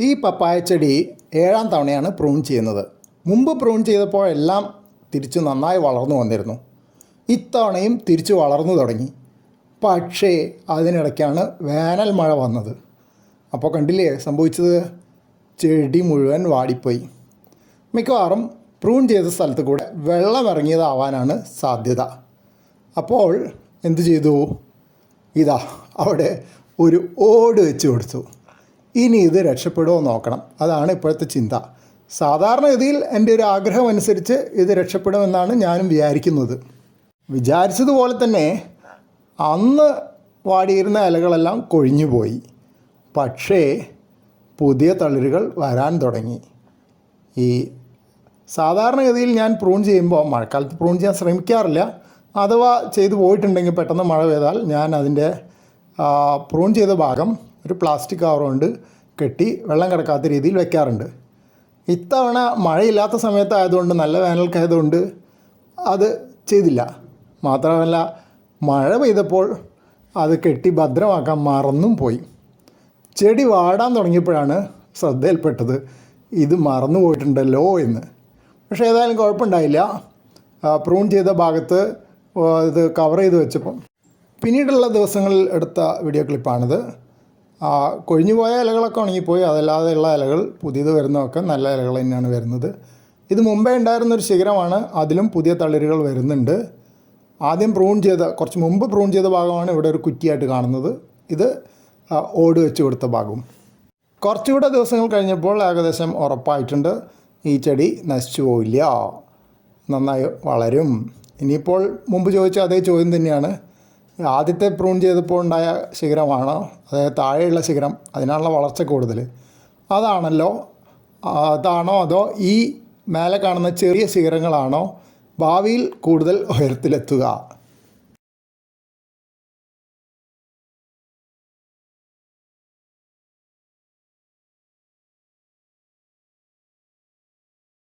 ഈ പപ്പായ ചെടി ഏഴാം തവണയാണ് പ്രൂൺ ചെയ്യുന്നത്. മുമ്പ് പ്രൂൺ ചെയ്തപ്പോഴെല്ലാം തിരിച്ച് നന്നായി വളർന്നു വന്നിരുന്നു. ഇത്തവണയും തിരിച്ചു വളർന്നു തുടങ്ങി. പക്ഷേ അതിനിടയ്ക്കാണ് വേനൽ മഴ വന്നത്. അപ്പോൾ കണ്ടില്ലേ സംഭവിച്ചത്? ചെടി മുഴുവൻ വാടിപ്പോയി. മിക്കവാറും പ്രൂൺ ചെയ്ത സ്ഥലത്ത് കൂടെ വെള്ളം ഇറങ്ങിയതാവാനാണ് സാധ്യത. അപ്പോൾ എന്തു ചെയ്തു? ഇതാ അവിടെ ഒരു ഓട് വെച്ച് കൊടുത്തു. ഇനി ഇത് രക്ഷപ്പെടുമോ നോക്കണം. അതാണ് ഇപ്പോഴത്തെ ചിന്ത. സാധാരണഗതിയിൽ എന്റെ ഒരു ആഗ്രഹം അനുസരിച്ച് ഇത് രക്ഷപ്പെടുമെന്നാണ് ഞാനും വിചാരിക്കുന്നത്. വിചാരിച്ചതുപോലെ തന്നെ അന്ന് വാടിയിരുന്ന ഇലകളെല്ലാം കൊഴിഞ്ഞു പോയി പക്ഷേ പുതിയ തളിരുകൾ വരാൻ തുടങ്ങി. ഈ സാധാരണഗതിയിൽ ഞാൻ പ്രൂൺ ചെയ്യുമ്പോൾ മഴക്കാലത്ത് പ്രൂൺ ചെയ്യാൻ ശ്രമിക്കാറില്ല. അഥവാ ചെയ്തു പോയിട്ടുണ്ടെങ്കിൽ പെട്ടെന്ന് മഴ പെയ്താൽ ഞാൻ അതിന്റെ പ്രൂൺ ചെയ്ത ഭാഗം ഒരു പ്ലാസ്റ്റിക് കവർ കൊണ്ട് കെട്ടി വെള്ളം കിടക്കാത്ത രീതിയിൽ വെക്കാറുണ്ട്. ഇത്തവണ മഴയില്ലാത്ത സമയത്തായതുകൊണ്ട് നല്ല വേനൽക്കായതുകൊണ്ട് അത് ചെയ്തില്ല. മാത്രമല്ല മഴ പെയ്തപ്പോൾ അത് കെട്ടി ഭദ്രമാക്കാൻ മറന്നും പോയി. ചെടി വാടാൻ തുടങ്ങിയപ്പോഴാണ് ശ്രദ്ധയിൽപ്പെട്ടത് ഇത് മറന്നു പോയിട്ടുണ്ടല്ലോ എന്ന്. പക്ഷേ ഏതായാലും കുഴപ്പമുണ്ടായില്ല. പ്രൂൺ ചെയ്ത ഭാഗത്ത് ഇത് കവർ ചെയ്ത് വെച്ചപ്പം. പിന്നീടുള്ള ദിവസങ്ങളിൽ എടുത്ത വീഡിയോ ക്ലിപ്പാണിത്. കൊഴിഞ്ഞുപോയ ഇലകളൊക്കെ ഉണങ്ങിപ്പോയി അതല്ലാതെയുള്ള ഇലകൾ പുതിയത് വരുന്നതൊക്കെ നല്ല ഇലകൾ തന്നെയാണ് വരുന്നത്. ഇത് മുമ്പേ ഉണ്ടായിരുന്നൊരു ശിഖരമാണ്. അതിലും പുതിയ തളിരുകൾ വരുന്നുണ്ട്. ആദ്യം പ്രൂൺ ചെയ്ത കുറച്ച് മുമ്പ് പ്രൂൺ ചെയ്ത ഭാഗമാണ് ഇവിടെ ഒരു കുറ്റിയായിട്ട് കാണുന്നത്. ഇത് ഓട് വെച്ച് കൊടുത്ത ഭാഗവും കുറച്ചുകൂടെ ദിവസങ്ങൾ കഴിഞ്ഞപ്പോൾ ഏകദേശം ഉറപ്പായിട്ടുണ്ട്. ഈ ചെടി നശിച്ചു പോവില്ല. നന്നായി വളരും. ഇനിയിപ്പോൾ മുമ്പ് ചോദിച്ച അതേ ചോദ്യം തന്നെയാണ്. ആദ്യത്തെ പ്രൂൺ ചെയ്തപ്പോൾ ഉണ്ടായ ശിഖരമാണോ അതായത് താഴെയുള്ള ശിഖരം അതിനാണല്ലോ വളർച്ച കൂടുതൽ അതാണല്ലോ അതാണോ അതോ ഈ മേലെ കാണുന്ന ചെറിയ ശിഖരങ്ങളാണോ ഭാവിയിൽ കൂടുതൽ ഉയരത്തിലെത്തുക?